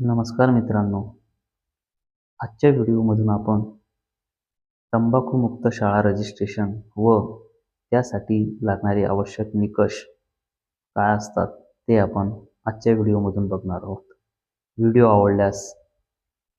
नमस्कार मित्रांनो. आजच्या व्हिडिओमधून आपण तंबाखूमुक्त शाळा रजिस्ट्रेशन व त्यासाठी लागणारे आवश्यक निकष काय असतात ते आपण आजच्या व्हिडिओमधून बघणार आहोत. व्हिडिओ आवडल्यास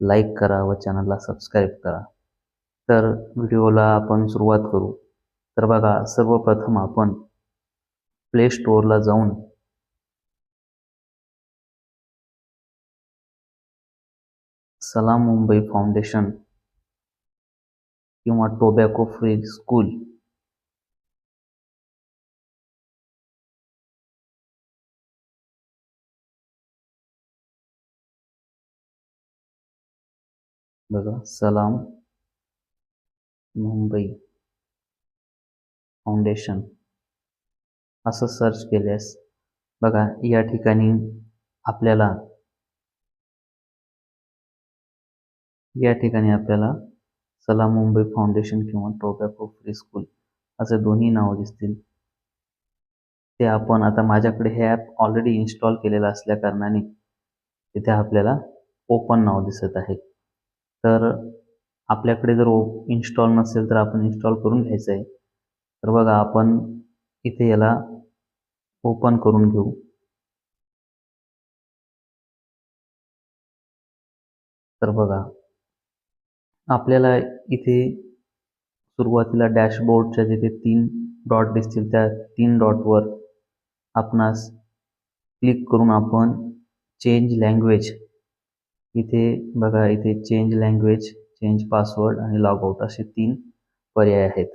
लाईक करा व चॅनलला सबस्क्राईब करा. तर व्हिडिओला आपण सुरुवात करू. तर बघा सर्वप्रथम आपण प्ले स्टोअरला जाऊन सलाम मुंबई फाउंडेशन किंवा टोबॅको फ्री स्कूल. बघा सलाम मुंबई फाउंडेशन. असं सर्च केल्यास बघा या ठिकाणी आपल्याला या ठिकाणी आपल्याला सलाम मुंबई फाउंडेशन किंवा टोबॅको फ्री स्कूल असे दोन्ही नावं दिसतील. ते आपण आता माझ्याकडे हे ॲप ऑलरेडी इन्स्टॉल केलेलं असल्या कारणाने तिथे आपल्याला ओपन नाव दिसत आहे. तर आपल्याकडे जर ओ इन्स्टॉल नसेल तर आपण इन्स्टॉल करून घ्यायचं आहे. तर बघा आपण इथे याला ओपन करून घेऊ. तर बघा आपल्याला इथे सुरुवातीला डॅशबोर्डच्या जिथे तीन डॉट दिसतील त्या तीन डॉटवर आपणास क्लिक करून आपण चेंज लँग्वेज इथे बघा इथे चेंज लँग्वेज चेंज पासवर्ड आणि लॉग आउट असे तीन पर्याय आहेत.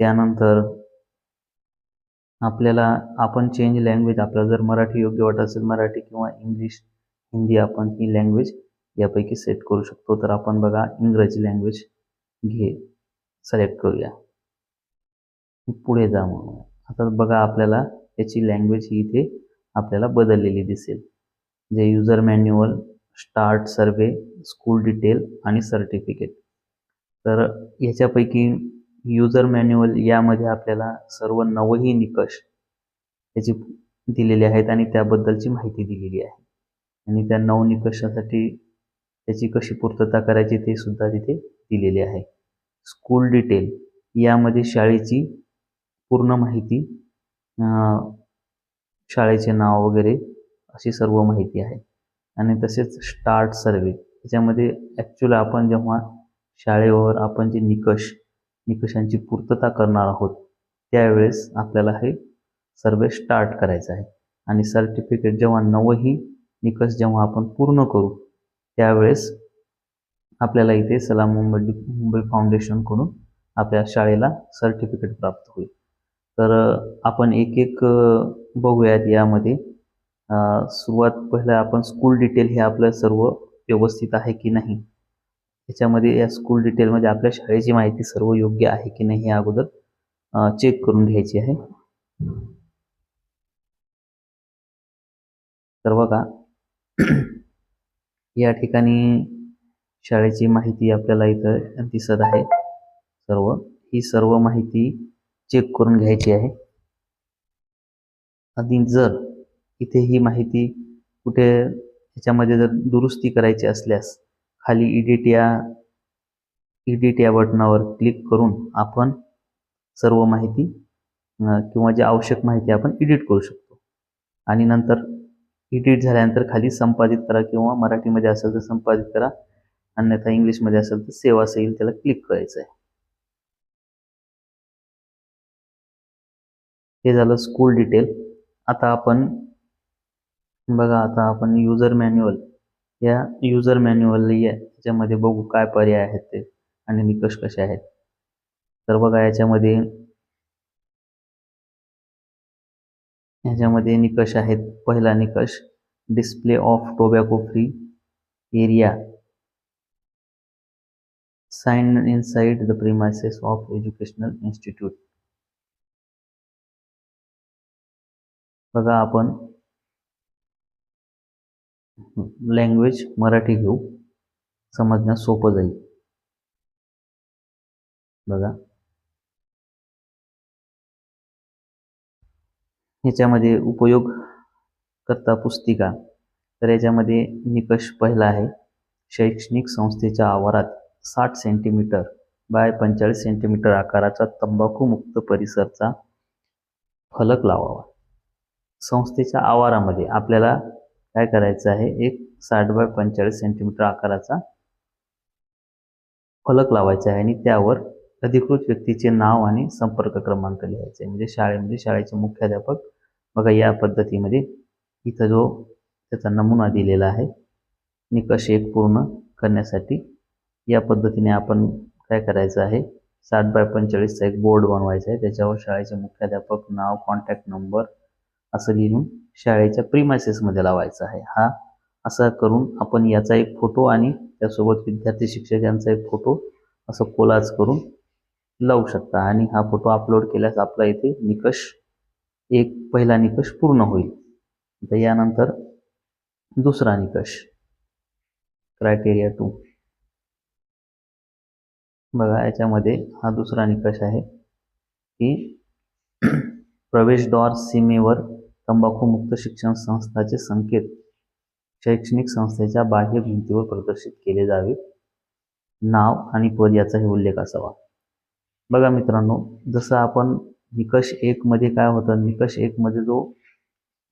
त्यानंतर आपल्याला आपण चेंज लँग्वेज आपल्याला जर मराठी योग्य वाटत असेल मराठी किंवा इंग्लिश हिंदी आपण ही लँग्वेज यापैकी सेट करू शकतो. तर आपण बघा इंग्रजी लँग्वेज घे. सिलेक्ट करूया. पुढे जा म्हणून. आता बघा आपल्याला याची लँग्वेज ही इथे आपल्याला बदललेली दिसेल. जे user manual start survey school detail आणि सर्टिफिकेट तर ह्याच्यापैकी युजर मॅन्युअल यामध्ये आपल्याला सर्व नवही निकष याची दिलेले आहेत आणि त्याबद्दलची माहिती दिलेली आहे. आणि त्या नऊ निकषासाठी त्याची कशी पूर्तता करायची ते सुद्धा तिथे दिलेले आहे. स्कूल डिटेल यामध्ये शाळेची पूर्ण माहिती शाळेचे नाव वगैरे अशी सर्व माहिती आहे. आणि तसेच स्टार्ट सर्वे याच्यामध्ये ॲक्च्युली आपण जेव्हा शाळेवर आपण जे निकष निकषांची पूर्तता करणार आहोत त्यावेळेस आपल्याला हे सर्वे स्टार्ट करायचं आहे. आणि सर्टिफिकेट जेव्हा नवही निकष जेव्हा आपण पूर्ण करू त्यावेळेस आपल्याला इथे सलाम मुंबई मुंबई फाउंडेशनकडून आपल्या शाळेला सर्टिफिकेट प्राप्त होईल. तर आपण एक एक बघूयात यामध्ये. सुरुवात पहिलं आपण स्कूल डिटेल हे आपलं सर्व व्यवस्थित आहे की नाही? त्याच्यामध्ये या स्कूल डिटेलमध्ये आपल्या शाळेची माहिती सर्व योग्य आहे की नाही हे अगोदर चेक करून घ्यायची आहे. तर बघा या ठिकाणी शाळेची माहिती आपल्याला इथं दिसत आहे. सर्व ही सर्व माहिती चेक करून घ्यायची आहे. आणि जर इथे ही माहिती कुठे याच्यामध्ये जर दुरुस्ती करायची असल्यास खाली इडिट या इडिट या बटनावर क्लिक करून आपण सर्व माहिती किंवा जी आवश्यक माहिती आपण एडिट करू शकतो. आणि नंतर इडिट झाल्यानंतर खाली संपादित करा किंवा मराठीमध्ये असेल तर संपादित करा. अन्यथा इंग्लिशमध्ये असेल तर सेवा येईल त्याला क्लिक करायचं आहे हे झालं स्कूल डिटेल आता आपण बघा आता आपण युजर मॅन्युअल या युजर मॅन्युअल याच्यामध्ये बघू काय पर्याय आहेत ते आणि निकष कसे आहेत. तर बघा याच्यामध्ये ह्याच्यामध्ये निकष आहेत. पहिला निकष display of tobacco free area sign inside the premises of educational institute बघा आपण. लँग्वेज मराठी घेऊ. समजण्यास सोपं जाईल. बघा. ह्याच्यामध्ये उपयोग करता पुस्तिका. तर याच्यामध्ये निकष पहिला आहे. शैक्षणिक संस्थेच्या आवारात साठ सेंटीमीटर बाय पंचेचाळीस सेंटीमीटर आकाराचा तंबाखूमुक्त परिसरचा फलक लावावा. संस्थेच्या आवारामध्ये आपल्याला काय करायचं आहे? एक साठ बाय पंचेचाळीस सेंटीमीटर आकाराचा फलक लावायचा आहे आणि त्यावर अधिकृत व्यक्तीचे नाव आणि संपर्क क्रमांक लिहायचे म्हणजे शाळेमध्ये शाळेचे मुख्याध्यापक बघा या पद्धतीमध्ये इथं जो त्याचा नमुना दिलेला आहे निकष एक पूर्ण करण्यासाठी या पद्धतीने आपण काय करायचं आहे? साठ बाय पंचेचाळीसचा एक बोर्ड बनवायचा आहे. त्याच्यावर शाळेचे मुख्याध्यापक नाव कॉन्टॅक्ट नंबर असं लिहून शाळेच्या प्रिमायसेसमध्ये लावायचा आहे. हा असा करून आपण याचा एक फोटो आणि त्यासोबत विद्यार्थी शिक्षक यांचा एक फोटो असं कोलाज करून लावू शकता. आणि हा फोटो अपलोड केल्यास आपला इथे निकष एक पहिला निकष पूर्ण होईल. तर यानंतर दुसरा निकष. क्रायटेरिया टू बघा याच्यामध्ये हा दुसरा निकष आहे की प्रवेशद्वार सीमेवर तंबाखूमुक्त शिक्षण संस्थाचे संकेत शैक्षणिक संस्थेच्या बाह्य भिंतीवर प्रदर्शित केले जावे. नाव आणि पद याचाही उल्लेख असावा. बघा मित्रांनो जसं आपण निकष एक मध्ये काय होतं? निकष एक मध्ये जो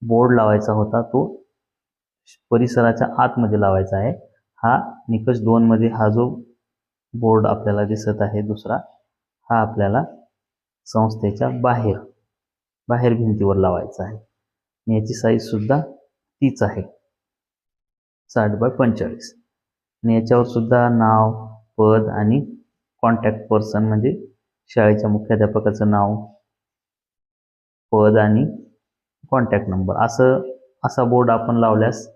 बोर्ड लावायचा होता तो परिसराच्या आतमध्ये लावायचा आहे. हा निकष दोन मध्ये हा जो बोर्ड आपल्याला दिसत आहे दुसरा हा आपल्याला संस्थेच्या बाहेर बाहेर भिंतीवर लावायचा आहे. आणि याची साईज सुद्धा तीच आहे. साठ बाय पंचेचाळीस. आणि याच्यावर सुद्धा नाव पद आणि कॉन्टॅक्ट पर्सन म्हणजे शाळेच्या मुख्याध्यापकाचं नाव पद आणि कॉन्टॅक्ट नंबर असं असा बोर्ड आपण लावल्यास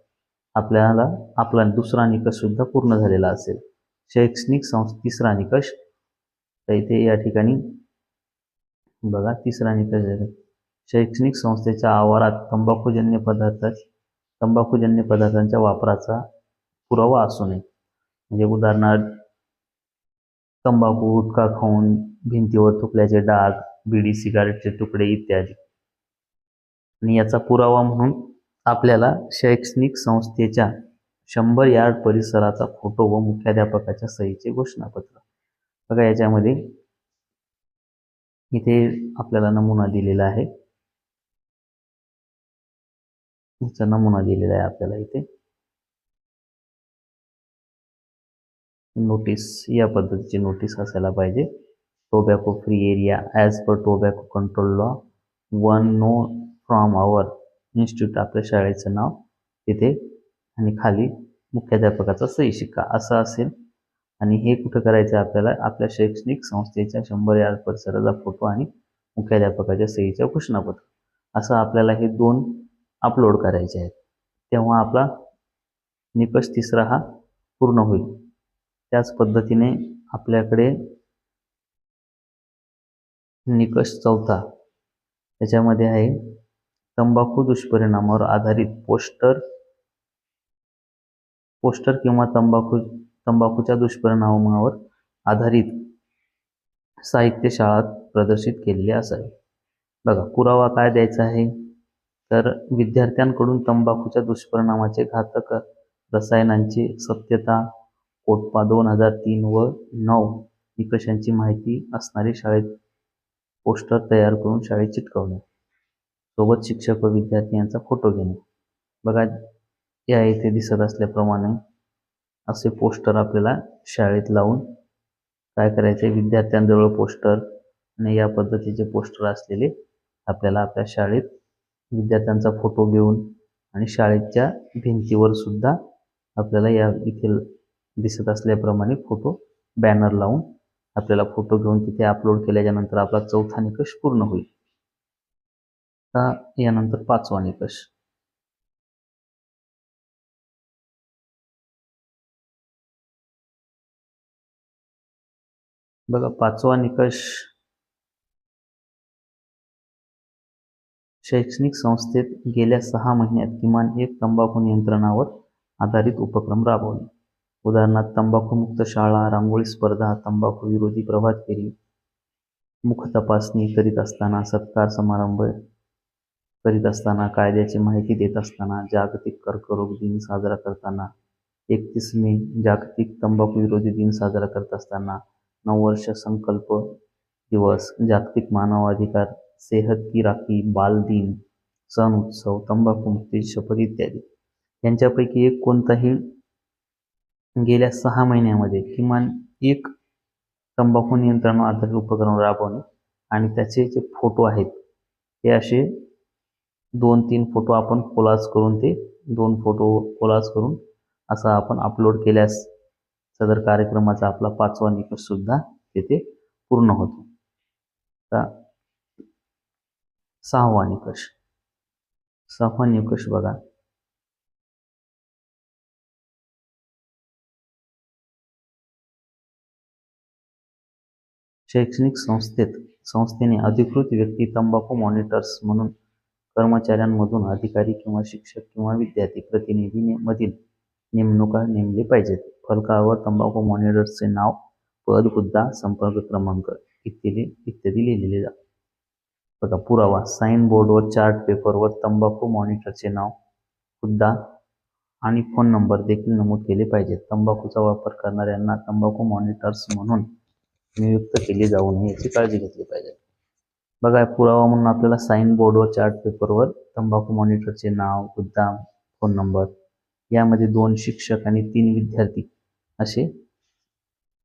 आपल्याला आपला दुसरा निकषसुद्धा पूर्ण झालेला असेल. शैक्षणिक संस्था तिसरा निकष. तर इथे या ठिकाणी बघा तिसरा निकष आहे. शैक्षणिक संस्थेच्या आवारात तंबाखूजन्य पदार्थ तंबाखूजन्य पदार्थांच्या वापराचा पुरावा असू नये. म्हणजे उदाहरणार्थ तंबाखू गुटखा खाऊन भिंतीवर थुकल्याचे डाग बिडी सिगारेटचे तुकडे इत्यादी. आणि याचा पुरावा म्हणून आपल्याला शैक्षणिक संस्थेच्या शंभर यार्ड परिसराचा फोटो व मुख्याध्यापकाच्या सहीचे घोषणापत्र. बघा याच्यामध्ये इथे आपल्याला नमुना दिलेला आहे. याचा नमुना दिलेला आहे आपल्याला इथे. नोटीस या पद्धतीची नोटीस असायला पाहिजे. Tobacco free area as per tobacco control law one no from our institute आपल्या शाळेचं नाव तिथे आणि खाली मुख्याध्यापकाचा सही शिक्का. असं असेल. आणि हे कुठं करायचं आहे आपल्याला? आपल्या शैक्षणिक संस्थेच्या शंभर या परिसराचा फोटो आणि मुख्याध्यापकाच्या सहीच्या घोषणापत्र. असं आपल्याला हे दोन अपलोड करायचे आहेत. तेव्हा आपला निकष तिसरा हा पूर्ण होईल. त्याच पद्धतीने आपल्याकडे निकष चौथा त्याच्यामध्ये आहे. तंबाखू दुष्परिणामावर आधारित पोस्टर पोस्टर किंवा तंबाखू तंबाखूच्या दुष्परिणामावर आधारित साहित्य शाळात प्रदर्शित केलेले असावे. बघा पुरावा काय द्यायचा आहे? तर विद्यार्थ्यांकडून तंबाखूच्या दुष्परिणामाचे घातक रसायनांची सत्यता कोटपा दोन हजार तीन व नऊ निकषांची माहिती असणारी शाळेत पोस्टर तयार करून शाळेत चिटकवणे. सोबत शिक्षक व विद्यार्थी यांचा फोटो घेणे. बघा या इथे दिसत असल्याप्रमाणे असे पोस्टर आपल्याला शाळेत लावून काय करायचे? विद्यार्थ्यांजवळ पोस्टर आणि या पद्धतीचे पोस्टर असलेले आपल्याला आपल्या शाळेत विद्यार्थ्यांचा फोटो घेऊन आणि शाळेच्या भिंतीवर सुद्धा आपल्याला या इथे दिसत असल्याप्रमाणे फोटो बॅनर लावून आपल्याला फोटो घेऊन तिथे अपलोड केल्याच्यानंतर आपला चौथा निकष पूर्ण होईल. आता यानंतर पाचवा निकष बघा पाचवा निकष शैक्षणिक संस्थेत गेल्या सहा महिन्यात किमान एक तंबाखू नियंत्रणावर आधारित उपक्रम राबवणे उदाहरणार्थ तंबाखूमुक्त शाळा रांगोळी स्पर्धा तंबाखू विरोधी प्रभात फेरी मुख तपासणी करीत असताना सत्कार समारंभ करीत असताना कायद्याची माहिती देत असताना जागतिक कर्करोग दिन साजरा करताना एकतीस मे जागतिक तंबाखू विरोधी दिन साजरा करत असताना नववर्ष संकल्प दिवस जागतिक मानवाधिकार सेहत की राखी बाल दिन सण उत्सव तंबाखू मुक्ती शपथ इत्यादी. यांच्यापैकी एक कोणताही गेल्या सहा महिन्यामध्ये किमान एक तंबाखू नियंत्रण आधारित उपक्रम राबवणे आणि त्याचे जे फोटो आहेत ते असे दोन तीन फोटो आपण कोलाज करून ते दोन फोटो कोलाज करून असा आपण अपलोड केल्यास सदर कार्यक्रमाचा आपला पाचवा निकष सुद्धा तिथे पूर्ण होतो. आता सहावा निकष. सहावा निकष बघा. शैक्षणिक संस्थेत संस्थेने अधिकृत व्यक्ती तंबाखू मॉनिटर्स म्हणून कर्मचाऱ्यांमधून अधिकारी किंवा शिक्षक किंवा विद्यार्थी प्रतिनिधी मधील नेमणुका नेमले पाहिजेत. फलकावर तंबाखू मॉनिटरचे नाव पद हुद्दा संपर्क क्रमांक इत्यादी इत्यादी लिहिलेले जातात बघा पुरावा. साईन बोर्डवर चार्ट पेपरवर तंबाखू मॉनिटरचे नाव हुद्दा आणि फोन नंबर देखील नमूद केले पाहिजेत. तंबाखूचा वापर करणाऱ्यांना तंबाखू मॉनिटर्स म्हणून नियुक्त केले जाऊ नये याची काळजी घेतली पाहिजे. बघा पुरावा म्हणून आपल्याला साईन बोर्डवर चार्ट पेपरवर तंबाखू मॉनिटरचे नाव मुद्दाम फोन नंबर यामध्ये दोन शिक्षक आणि तीन विद्यार्थी असे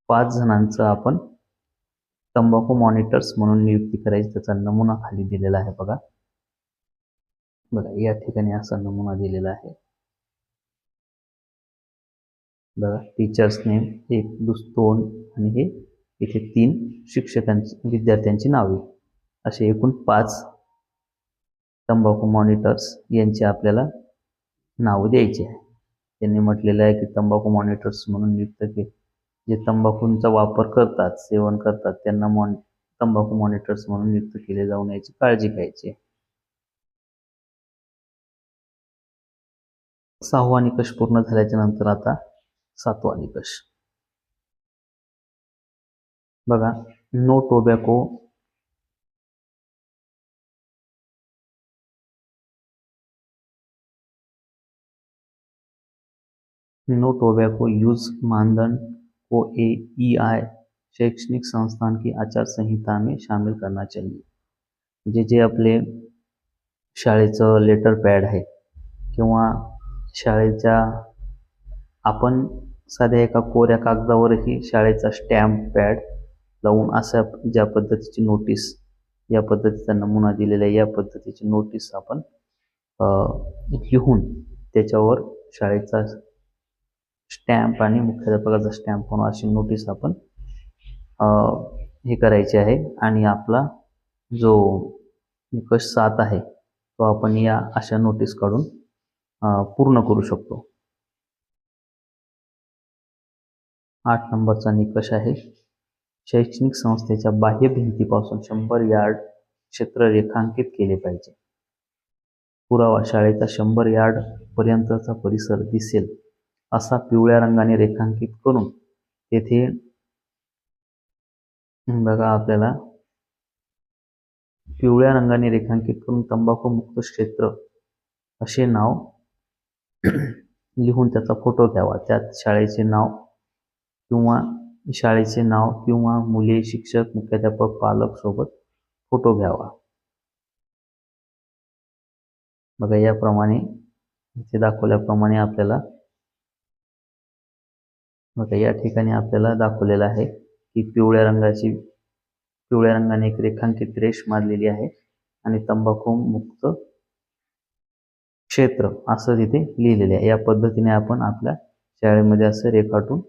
पाच जणांचं आपण तंबाखू मॉनिटर्स म्हणून नियुक्ती करायची त्याचा नमुना खाली दिलेला आहे बघा. बघा या ठिकाणी असा नमुना दिलेला आहे. बघा टीचर्स नेम एक दुस दोन आणि हे इथे तीन शिक्षकांची विद्यार्थ्यांची नावे. असे एकूण पाच तंबाखू मॉनिटर्स यांची आपल्याला नावं द्यायची आहे. त्यांनी म्हटलेलं आहे की तंबाखू मॉनिटर्स म्हणून नियुक्त के जे तंबाखूंचा वापर करतात सेवन करतात त्यांना मॉन तंबाखू मॉनिटर्स म्हणून नियुक्त केले जाऊन याची काळजी घ्यायची सहावा निकष पूर्ण झाल्याच्यानंतर आता सातवा निकष. बघा no tobacco no tobacco use मानदंड को ए ई आई शैक्षणिक संस्थान की आचार संहिता में शामिल करना चाहिए। जे जे आपले शाळेचं लेटर पॅड आहे किंवा शाळेच्या आपण साध्या एका कोऱ्या कागदावरही शाळेचा स्टॅम्प पॅड लावून अशा ज्या पद्धतीची नोटीस या पद्धतीचा नमुना दिलेला आहे या पद्धतीची नोटीस आपण लिहून त्याच्यावर शाळेचा स्टॅम्प आणि मुख्याध्यापकाचा स्टॅम्प म्हणून अशी नोटीस आपण हे करायची आहे. आणि आपला जो निकष सात आहे तो आपण या अशा नोटीस काढून पूर्ण करू शकतो. आठ नंबरचा निकष आहे शैक्षणिक संस्थेच्या बाह्य भिंतीपासून शंभर यार्ड क्षेत्र रेखांकित केले पाहिजे. पुरावा शाळेचा शंभर यार्ड पर्यंतचा परिसर दिसेल. असा पिवळ्या रंगाने रेखांकित करून तेथे बघा आपल्याला पिवळ्या रंगाने रेखांकित करून तंबाखू मुक्त क्षेत्र असे नाव लिहून त्याचा फोटो घ्यावा. त्यात शाळेचे नाव किंवा शाळेचे नाव किंवा मुले शिक्षक मुख्याध्यापक पालक सोबत फोटो घ्यावा. बघा याप्रमाणे इथे दाखवल्याप्रमाणे आपल्याला बघा या ठिकाणी आपल्याला दाखवलेलं आहे की पिवळ्या रंगाची पिवळ्या रंगाने एक रेखांकित रेष मारलेली आहे आणि तंबाखू मुक्त क्षेत्र असं तिथे लिहिलेले आहे. या पद्धतीने आपण आपल्या शाळेमध्ये असं रेखाटून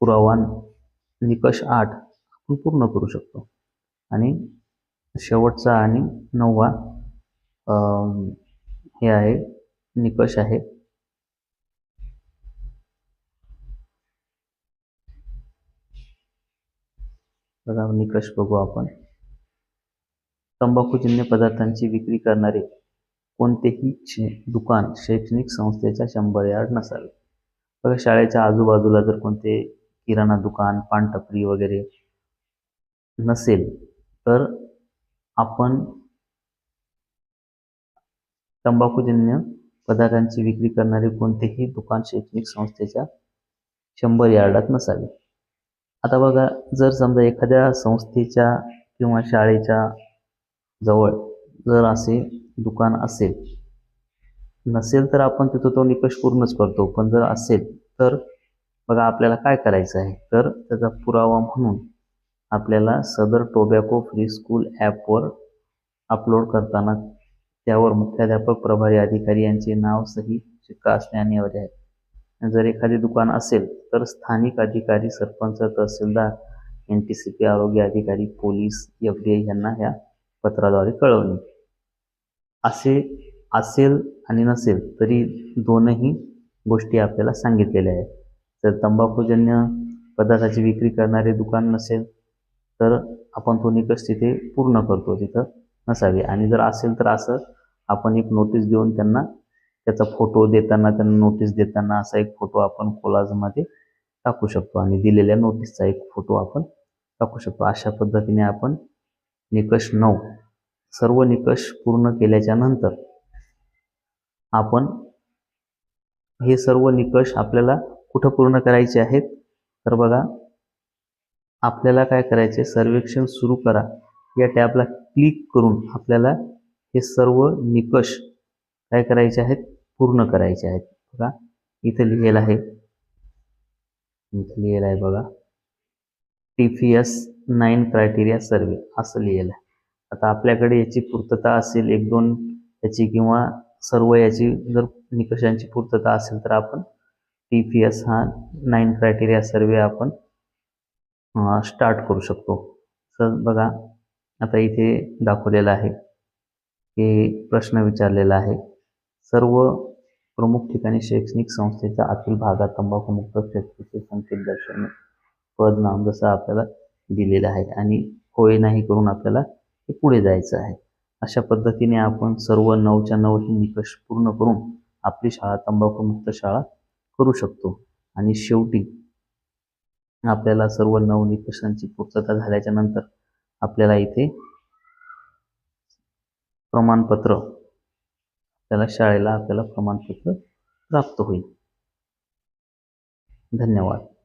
पुरावा निकष आठ आपण पूर्ण करू शकतो. आणि शेवटचा आणि नववा हे आहे निकष आहे. बघा निकष बघू आपण. तंबाखूजन्य पदार्थांची विक्री करणारे कोणतेही दुकान शैक्षणिक संस्थेच्या शंभर यार्ड नसावे. बघा शाळेच्या आजूबाजूला जर कोणते किराणा दुकान पानटपरी वगैरे नसेल तर आपण तंबाखूजन्य पदार्थांची विक्री करणारे कोणतेही दुकान शैक्षणिक संस्थेच्या शंभर यार्डात नसावे. आता बघा जर समजा एखाद्या संस्थेच्या किंवा शाळेच्या जवळ जर असे दुकान असेल नसेल तर आपण तिथं तो निकष पूर्णच करतो. पण जर असेल तर बघा आपल्याला काय करायचं आहे? तर त्याचा पुरावा म्हणून आपल्याला सदर टोबॅको फ्री स्कूल ॲपवर अपलोड करताना त्यावर मुख्याध्यापक प्रभारी अधिकारी यांचे नाव सही शिक्का असणे अनिवार्य आहे. जर एखादे दुकान असेल तर स्थानिक अधिकारी sarpanch tehsildar N T C P आरोग्य अधिकारी पोलीस एफ डी आय यांना ह्या पत्राद्वारे कळवणे. असे असेल आणि नसेल तरी दोनही गोष्टी आपल्याला सांगितलेल्या आहेत. जर तंबाखूजन्य पदार्थाची विक्री करणारे दुकान नसेल तर आपण तो निकष तिथे पूर्ण करतो तिथं नसावे. आणि जर असेल तर असं आपण एक नोटीस देऊन त्यांना त्याचा फोटो देताना त्यांना नोटीस देताना असा एक फोटो आपण कोलाजमध्ये टाकू शकतो. आणि दिलेल्या नोटीसचा एक फोटो आपण टाकू शकतो. अशा पद्धतीने आपण निकष नऊ सर्व निकष पूर्ण केल्याच्यानंतर आपण हे सर्व निकष आपल्याला कुठं पूर्ण करायचे आहेत? तर बघा आपल्याला काय करायचे? सर्वेक्षण सुरू करा. या टॅबला क्लिक करून आपल्याला हे सर्व निकष काय करायचे आहेत? पूर्ण करायचे आहेत. बघा इथं लिहिलेलं आहे. इथं लिहिलेलं आहे बघा. T P S nine criteria survey असं लिहिलेलं आहे. आता आपल्याकडे याची पूर्तता असेल एक दोन याची किंवा सर्व याची जर निकषांची पूर्तता असेल तर आपण टी पी एस हा नाईन क्रायटेरिया सर्वे आपण स्टार्ट करू शकतो. तर बघा आता इथे दाखवलेलं आहे. की प्रश्न विचारलेला आहे. सर्व प्रमुख ठिकाणी शैक्षणिक संस्थेच्या आतील भागात तंबाखूमुक्त क्षेत्राचे संकेत दर्शवणे पद नाम जसं आपल्याला दिलेलं आहे आणि होय नाही करून आपल्याला ते पुढे जायचं आहे. अशा पद्धतीने आपण सर्व नऊच्या नऊ ही निकष पूर्ण करून आपली शाळा तंबाखूमुक्त शाळा करू शकतो. आणि शेवटी आपल्याला सर्व नऊ निकषांची पूर्तता झाल्याच्यानंतर आपल्याला इथे प्रमाणपत्र आपल्याला शाळेला आपल्याला प्रमाणपत्र प्राप्त होईल. धन्यवाद.